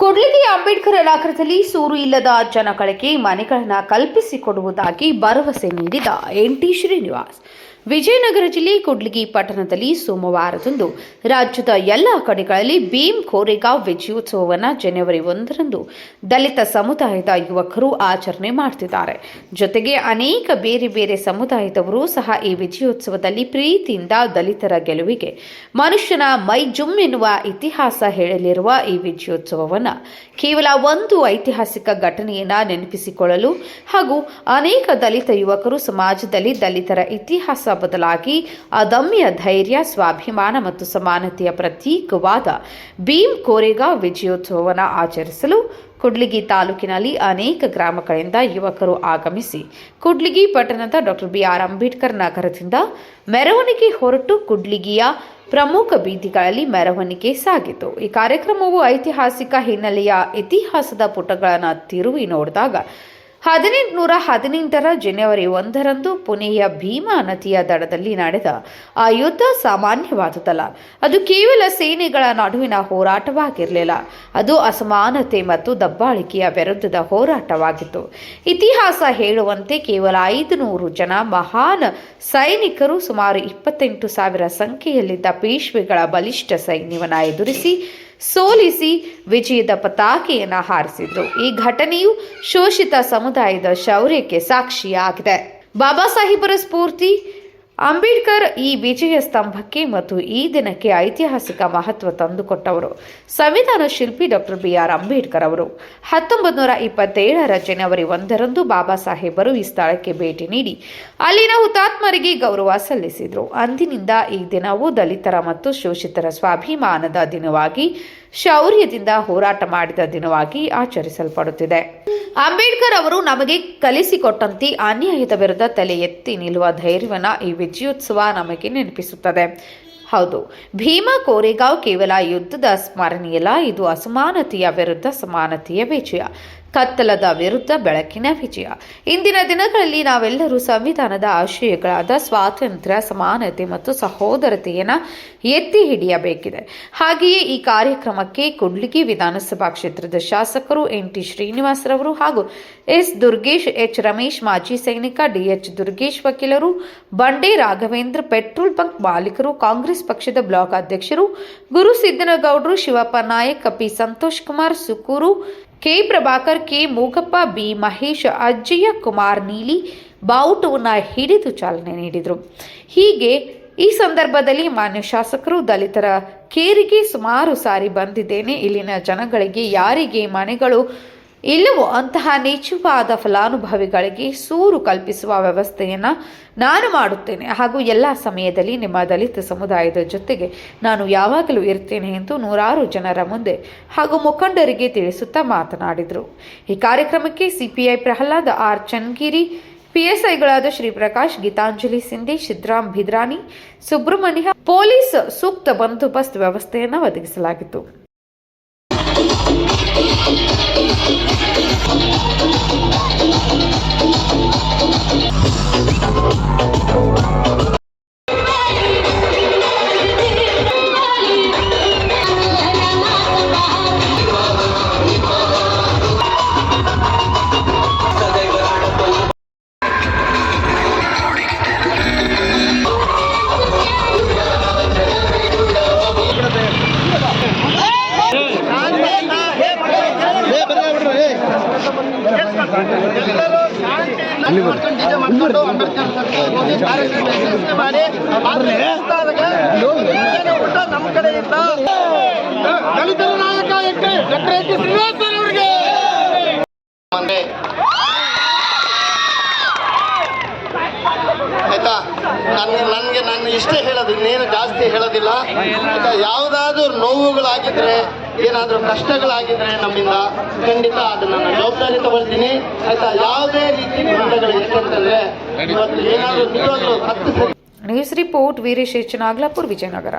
ಕೂಡ್ಲಿಗಿ ಅಂಬೇಡ್ಕರ್ ನಗರದಲ್ಲಿ ಸೂರು ಇಲ್ಲದ ಜನಗಳಿಗೆ ಮನೆಗಳನ್ನು ಕಲ್ಪಿಸಿಕೊಡುವುದಾಗಿ ಭರವಸೆ ನೀಡಿದ ಎನ್ ಟಿ ಶ್ರೀನಿವಾಸ್. ವಿಜಯನಗರ ಜಿಲ್ಲೆ ಕೂಡ್ಲಿಗಿ ಪಟ್ಟಣದಲ್ಲಿ ಸೋಮವಾರದಂದು ರಾಜ್ಯದ ಎಲ್ಲ ಕಡೆಗಳಲ್ಲಿ ಭೀಮ್ ಕೋರೆಗಾಂವ್ ವಿಜಯೋತ್ಸವವನ್ನು ಜನವರಿ ಒಂದರಂದು ದಲಿತ ಸಮುದಾಯದ ಯುವಕರು ಆಚರಣೆ ಮಾಡ್ತಿದ್ದಾರೆ. ಜೊತೆಗೆ ಅನೇಕ ಬೇರೆ ಬೇರೆ ಸಮುದಾಯದವರು ಸಹ ಈ ವಿಜಯೋತ್ಸವದಲ್ಲಿ ಪ್ರೀತಿಯಿಂದ ದಲಿತರ ಗೆಲುವಿಗೆ ಮನುಷ್ಯನ ಮೈ ಜುಮ್ ಎನ್ನುವ ಇತಿಹಾಸ ಹೇಳಲಿರುವ ಈ ವಿಜಯೋತ್ಸವವನ್ನು ಕೇವಲ ಒಂದು ಐತಿಹಾಸಿಕ ಘಟನೆಯನ್ನ ನೆನಪಿಸಿಕೊಳ್ಳಲು ಹಾಗೂ ಅನೇಕ ದಲಿತ ಯುವಕರು ಸಮಾಜದಲ್ಲಿ ದಲಿತರ ಇತಿಹಾಸ ಬದಲಾಗಿ ಅದಮ್ಯ ಧೈರ್ಯ, ಸ್ವಾಭಿಮಾನ ಮತ್ತು ಸಮಾನತೆಯ ಪ್ರತೀಕವಾದ ಭೀಮ್ ಕೋರೆಗಾಂವ್ ವಿಜಯೋತ್ಸವವನ್ನು ಆಚರಿಸಲು ಕುಡ್ಲಿಗಿ ತಾಲೂಕಿನಲ್ಲಿ ಅನೇಕ ಗ್ರಾಮಗಳಿಂದ ಯುವಕರು ಆಗಮಿಸಿ ಕುಡ್ಲಿಗಿ ಪಟ್ಟಣದ ಡಾಕ್ಟರ್ ಬಿ. ಆರ್. ಅಂಬೇಡ್ಕರ್ ನಗರದಿಂದ ಮೆರವಣಿಗೆ ಹೊರಟು ಕುಡ್ಲಿಗಿಯ ಪ್ರಮುಖ ಬೀದಿಗಳಲ್ಲಿ ಮೆರವಣಿಗೆ ಸಾಗಿತು. ಈ ಕಾರ್ಯಕ್ರಮವು ಐತಿಹಾಸಿಕ ಹಿನ್ನೆಲೆಯ ಇತಿಹಾಸದ ಪುಟಗಳನ್ನು ತಿರುವಿ ನೋಡಿದಾಗ ಹದಿನೆಂಟುನೂರ ಹದಿನೆಂಟರ ಜನವರಿ ಒಂದರಂದು ಪುಣೆಯ ಭೀಮಾ ನದಿಯ ದಡದಲ್ಲಿ ನಡೆದ ಆ ಯುದ್ಧ ಸಾಮಾನ್ಯವಾದುದಲ್ಲ. ಅದು ಕೇವಲ ಸೇನೆಗಳ ನಡುವಿನ ಹೋರಾಟವಾಗಿರಲಿಲ್ಲ. ಅದು ಅಸಮಾನತೆ ಮತ್ತು ದಬ್ಬಾಳಿಕೆಯ ವಿರುದ್ಧದ ಹೋರಾಟವಾಗಿತ್ತು. ಇತಿಹಾಸ ಹೇಳುವಂತೆ ಕೇವಲ ಐದು ನೂರು ಜನ ಮಹಾನ್ ಸೈನಿಕರು ಸುಮಾರು ಇಪ್ಪತ್ತೆಂಟು ಸಾವಿರ ಸಂಖ್ಯೆಯಲ್ಲಿದ್ದ ಪೇಶ್ವೆಗಳ ಬಲಿಷ್ಠ ಸೈನ್ಯವನ್ನು ಎದುರಿಸಿ ಸೋಲಿಸಿ ವಿಜಯದ ಪತಾಕೆಯನ್ನು ಹಾರಿಸಿದ್ರು. ಈ ಘಟನೆಯು ಶೋಷಿತ ಸಮುದಾಯದ ಶೌರ್ಯಕ್ಕೆ ಸಾಕ್ಷಿಯಾಗಿದೆ. ಬಾಬಾ ಸಾಹೇಬರ ಸ್ಫೂರ್ತಿ ಅಂಬೇಡ್ಕರ್ ಈ ವಿಜಯ ಸ್ತಂಭಕ್ಕೆ ಮತ್ತು ಈ ದಿನಕ್ಕೆ ಐತಿಹಾಸಿಕ ಮಹತ್ವ ತಂದುಕೊಟ್ಟವರು. ಸಂವಿಧಾನ ಶಿಲ್ಪಿ ಡಾಕ್ಟರ್ ಬಿ ಆರ್ ಅಂಬೇಡ್ಕರ್ ಅವರು. ಹತ್ತೊಂಬತ್ತು ನೂರ ಇಪ್ಪತ್ತೇಳರ ಜನವರಿ ಒಂದರಂದು ಬಾಬಾ ಸಾಹೇಬರು ಈ ಸ್ಥಳಕ್ಕೆ ಭೇಟಿ ನೀಡಿ ಅಲ್ಲಿನ ಹುತಾತ್ಮರಿಗೆ ಗೌರವ ಸಲ್ಲಿಸಿದರು. ಅಂದಿನಿಂದ ಈ ದಿನವು ದಲಿತರ ಮತ್ತು ಶೋಷಿತರ ಸ್ವಾಭಿಮಾನದ ದಿನವಾಗಿ, ಶೌರ್ಯದಿಂದ ಹೋರಾಟ ಮಾಡಿದ ದಿನವಾಗಿ ಆಚರಿಸಲ್ಪಡುತ್ತಿದೆ. ಅಂಬೇಡ್ಕರ್ ಅವರು ನಮಗೆ ಕಲಿಸಿಕೊಟ್ಟಂತೆ ಅನ್ಯಾಯದ ವಿರುದ್ಧ ತಲೆ ಎತ್ತಿ ನಿಲ್ಲುವ ಧೈರ್ಯವನ್ನ ಈ ವಿಜಯೋತ್ಸವ ನಮಗೆ ನೆನಪಿಸುತ್ತದೆ. ಹೌದು ಭೀಮಾ ಕೋರೆಗಾಂವ್ ಕೇವಲ ಯುದ್ಧದ ಸ್ಮರಣೆಯಲ್ಲ ಇದು ಅಸಮಾನತೆಯ ವಿರುದ್ಧ ಸಮಾನತೆಯ ವಿಜಯ. ಕತ್ತಲದ ವಿರುದ್ಧ ಬೆಳಕಿನ ವಿಜಯ. ಇಂದಿನ ದಿನಗಳಲ್ಲಿ ನಾವೆಲ್ಲರೂ ಸಂವಿಧಾನದ ಆಶಯಗಳಾದ ಸ್ವಾತಂತ್ರ್ಯ, ಸಮಾನತೆ ಮತ್ತು ಸಹೋದರತೆಯನ್ನು ಎತ್ತಿ ಹಿಡಿಯಬೇಕಿದೆ. ಹಾಗೆಯೇ ಈ ಕಾರ್ಯಕ್ರಮಕ್ಕೆ ಕುಡ್ಲಿಗಿ ವಿಧಾನಸಭಾ ಕ್ಷೇತ್ರದ ಶಾಸಕರು ಎನ್ ಟಿ ಶ್ರೀನಿವಾಸರವರು ಹಾಗೂ ಎಸ್ ದುರ್ಗೇಶ್, ಎಚ್ ರಮೇಶ್, ಮಾಜಿ ಸೈನಿಕ ಡಿಎಚ್ ದುರ್ಗೇಶ್ ವಕೀಲರು, ಬಂಡೆ ರಾಘವೇಂದ್ರ ಪೆಟ್ರೋಲ್ ಬಂಕ್ ಮಾಲೀಕರು, ಕಾಂಗ್ರೆಸ್ ಪಕ್ಷದ ಬ್ಲಾಕ್ ಅಧ್ಯಕ್ಷರು, Guru ಸಿದ್ದನಗೌಡರು, Shivappa Nayak P Santosh Kumar, Sukur K Prabhakar K Moogappa, B Mahesh Ajjayya Kumar ನೀಲಿ ಬಾವುಟವನ್ನು ಹಿಡಿದು ಚಾಲನೆ ನೀಡಿದರು. ಹೀಗೆ ಈ ಸಂದರ್ಭದಲ್ಲಿ ಮಾನ್ಯ ಶಾಸಕರು ದಲಿತರ ಕೇರಿಗೆ ಸುಮಾರು ಸಾರಿ ಬಂದಿದ್ದೇನೆ. ಇಲ್ಲಿನ ಜನಗಳಿಗೆ ಯಾರಿಗೆ ಮನೆಗಳು ಇಲ್ಲವೋ ಅಂತಹ ನಿಜವಾದ ಫಲಾನುಭವಿಗಳಿಗೆ ಸೂರು ಕಲ್ಪಿಸುವ ವ್ಯವಸ್ಥೆಯನ್ನು ನಾನು ಮಾಡುತ್ತೇನೆ. ಹಾಗೂ ಎಲ್ಲ ಸಮಯದಲ್ಲಿ ನಿಮ್ಮ ದಲಿತ ಸಮುದಾಯದ ಜೊತೆಗೆ ನಾನು ಯಾವಾಗಲೂ ಇರ್ತೇನೆ ಎಂದು ನೂರಾರು ಜನರ ಮುಂದೆ ಹಾಗೂ ಮುಖಂಡರಿಗೆ ತಿಳಿಸುತ್ತಾ ಮಾತನಾಡಿದರು. ಈ ಕಾರ್ಯಕ್ರಮಕ್ಕೆ ಸಿಪಿಐ ಪ್ರಹ್ಲಾದ್ ಆರ್ ಚನ್ಗಿರಿ ಪಿಎಸ್ಐಗಳಾದ ಶ್ರೀಪ್ರಕಾಶ್ ಗೀತಾಂಜಲಿ ಸಿಂಧಿ ಸಿದ್ರಾಮ್ ಭಿದ್ರಾನಿ ಸುಬ್ರಹ್ಮಣ್ಯ ಪೊಲೀಸ್ ಸೂಕ್ತ ಬಂದೋಬಸ್ತ್ ವ್ಯವಸ್ಥೆಯನ್ನು ಒದಗಿಸಲಾಗಿತ್ತು. ಮಾಡ್ಕೊಂಡು ಡಿಜೆ ಮಾಡ್ಕೊಂಡು ಅಂಬೇಡ್ಕರ್ ಮಾಡಿ. ನಮ್ಮ ಕಡೆಯಿಂದ. ದಲಿತರ ನಾಯಕ ಡಾಕ್ಟರ್ ಎಚ್ ಅವರಿಗೆ ಆಯ್ತಾ ನನ್ಗೆ ನನಗೆ ನಾನು ಇಷ್ಟೇ ಹೇಳೋದು, ಇನ್ನೇನು ಜಾಸ್ತಿ ಹೇಳೋದಿಲ್ಲ. ಯಾವುದಾದ್ರೂ ನೋವುಗಳಾಗಿದ್ರೆ, ಏನಾದರೂ ಕಷ್ಟಗಳಾಗಿದ್ರೆ ನಮ್ಮಿಂದ ಖಂಡಿತ ಅದನ್ನ ಜವಾಬ್ದಾರಿ ತಗೊಳ್ತೀನಿ. ಆಯ್ತಾ? ಯಾವುದೇ ರೀತಿ ಗೊಂದಲಗಳು ಎಷ್ಟಂತಂದ್ರೆ ಇವತ್ತು ಏನಾದರೂ ನಿಜವಾಗ್ಲೂ ಹತ್ತು ನ್ಯೂಸ್ ರಿಪೋರ್ಟ್ ವೀರೇಶ್ ನಾಗ್ಲಾಪುರ್ ವಿಜಯನಗರ